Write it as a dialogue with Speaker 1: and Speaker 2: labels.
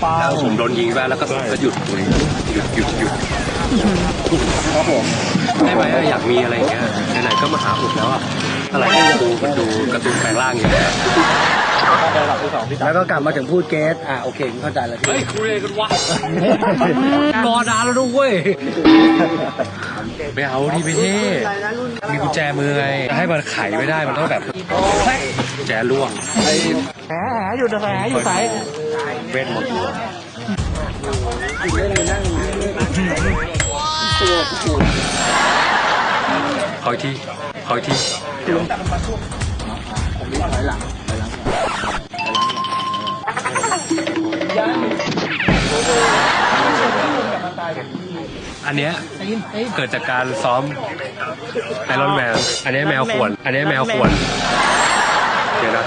Speaker 1: แล้วผมโดนยิงไปแล้วก็ก็หยุดหยุดหยุดหยุด
Speaker 2: ครับผม
Speaker 1: ได้ไหมอะอยากมีอะไรอย่างเงี้ยไหนๆก็มาหาอุดแล้วอะอะไรก็ดูมันดูการ์ตูนแปลงร่างอย่างเงี้ย
Speaker 2: ระดับที่สองที่สาม
Speaker 3: แล้วก็กลับมาถึงพูดเกสอะโอเคเข้าใจแล้วพี่
Speaker 1: เฮ้ยคุยกันวะรอนานแล้วด้วยไม่เอาที่พี่เท่มีกุญแจมือไงให้มันไขไม่ได้มันต้องแบบกุญแจล่วง
Speaker 2: แหมอยู่แหมอยู่สาย
Speaker 1: เวทหมดขออีกทีขออีกทีอันเนี้ยเกิดจากการซ้อมไอรอนแมนอันเนี้ยแมวขวน อันเนี้ยแมวขวน เดี๋ยวนะ